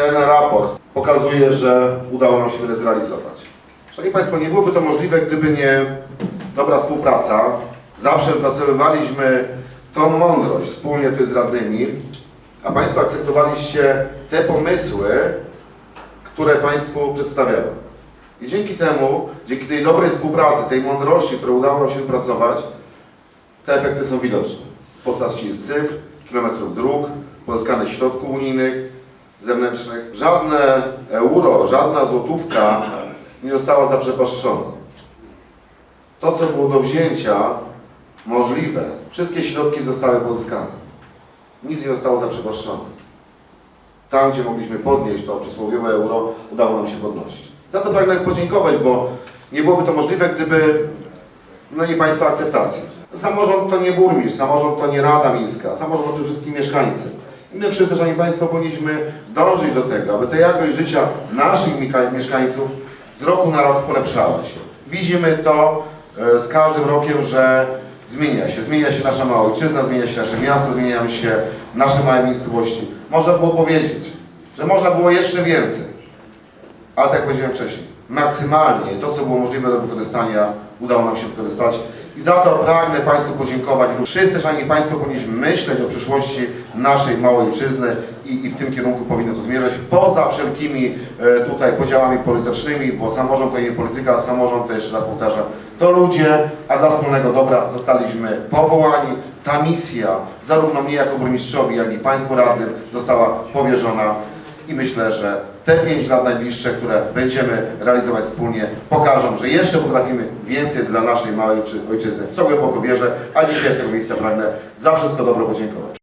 ten raport pokazuje, że udało nam się wiele zrealizować. Szanowni Państwo, nie byłoby to możliwe, gdyby nie dobra współpraca. Zawsze wypracowywaliśmy tą mądrość wspólnie tu z radnymi, a Państwo akceptowaliście te pomysły, które Państwu przedstawiałem. I dzięki temu, dzięki tej dobrej współpracy, tej mądrości, którą udało nam się wypracować, te efekty są widoczne. Postaci cyfr, kilometrów dróg, pozyskanych środków unijnych, zewnętrznych. Żadne euro, żadna złotówka nie została zaprzepaszczona. To, co było do wzięcia możliwe, wszystkie środki zostały pozyskane. Nic nie zostało zaprzepaszczone. Tam, gdzie mogliśmy podnieść to przysłowiowe euro, udało nam się podnosić. Za to pragnę podziękować, bo nie byłoby to możliwe, gdyby no nie Państwa akceptacji. Samorząd to nie burmistrz, samorząd to nie Rada Miejska, samorząd to przede wszystkim mieszkańcy. I my wszyscy, Szanowni Państwo, powinniśmy dążyć do tego, aby ta jakość życia naszych mieszkańców z roku na rok polepszała się. Widzimy to e, z każdym rokiem, że zmienia się. Zmienia się nasza mała ojczyzna, zmienia się nasze miasto, zmieniają się nasze małe miejscowości. Można było powiedzieć, że można było jeszcze więcej. Ale tak jak powiedziałem wcześniej, maksymalnie to, co było możliwe do wykorzystania, udało nam się wykorzystać. I za to pragnę Państwu podziękować. Wszyscy, Szanowni Państwo, powinniśmy myśleć o przyszłości naszej małej ojczyzny i, i w tym kierunku powinno to zmierzać. Poza wszelkimi e, tutaj podziałami politycznymi, bo samorząd to nie polityka, samorząd to jeszcze raz powtarzam, to ludzie, a dla wspólnego dobra zostaliśmy powołani. Ta misja, zarówno mnie jako burmistrzowi, jak i Państwu radnym, została powierzona i myślę, że te 5 lat najbliższe, które będziemy realizować wspólnie, pokażą, że jeszcze potrafimy więcej dla naszej małej ojczy- ojczyzny. W co głęboko wierzę, a dzisiaj z tego miejsca pragnę za wszystko dobro podziękować.